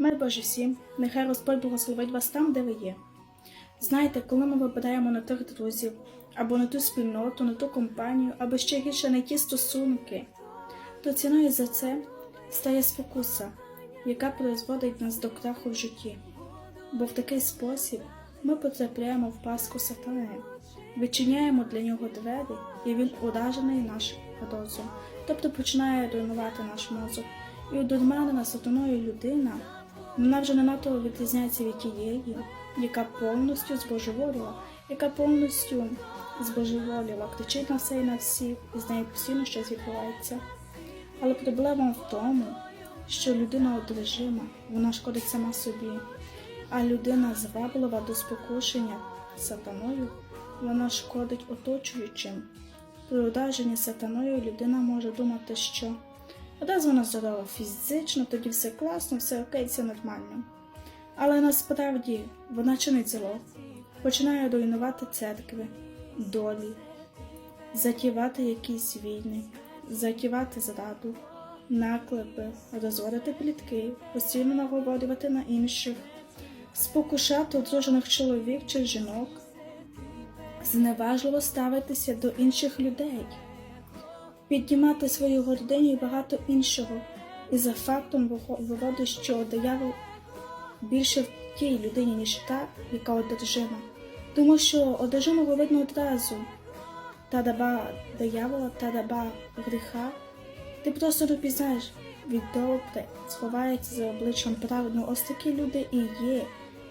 Мир Боже всім, нехай Господь благословить вас там, де ви є. Знаєте, коли ми випадаємо на тих друзів, або на ту спільноту, на ту компанію, або ще гірше на ті стосунки, то ціною за це стає спокуса, яка призводить нас до краху в житті. Бо в такий спосіб ми потрапляємо в паску сатани, відчиняємо для нього двері, і він уражений наш розум, тобто починає руйнувати наш мозок. І одурманена сатаною людина, вона вже не надто відрізняється від тієї, яка повністю збожеволіла, яка повністю збожеволіла, кричить на все і на всіх, і з нею постійно щось відбувається. Але проблема в тому, що людина одержима, вона шкодить сама собі, а людина зваблива до спокушення сатаною, вона шкодить оточуючим. При ураженні сатаною людина може думати, що раз вона здорова фізично, тоді все класно, все окей, все нормально. Але насправді вона чинить зло, починає руйнувати церкви, долі, затівати якісь війни, затівати зраду, наклепи, розводити плітки, постійно наговорювати на інших, спокушати одружених чоловік чи жінок, зневажливо ставитися до інших людей, піднімати свою гординю і багато іншого, і за фактом виводить, що диявол більше в тій людині, ніж та, яка одержима. Тому що одержимого видно одразу. Та даба диявола, та даба гріха. Ти просто не від добре, сховається за обличчям праведного. Ось такі люди і є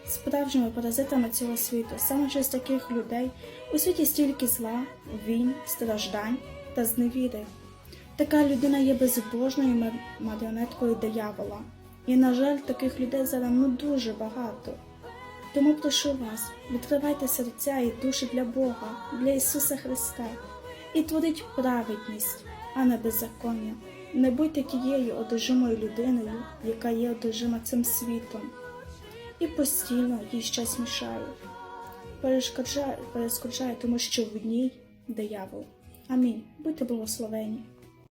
справжніми паразитами цього світу. Саме через таких людей у світі стільки зла, війн, страждань та зневіри. Така людина є безбожною маріонеткою диявола. І, на жаль, таких людей зараз ну дуже багато. Тому прошу вас, відкривайте серця і душі для Бога, для Ісуса Христа, і творіть праведність, а не беззаконня. Не будьте тією одержимою людиною, яка є одержима цим світом, і постійно їй щось мішає. Перешкоджає, перешкоджає, тому що в ній диявол. Амінь. Будьте благословені.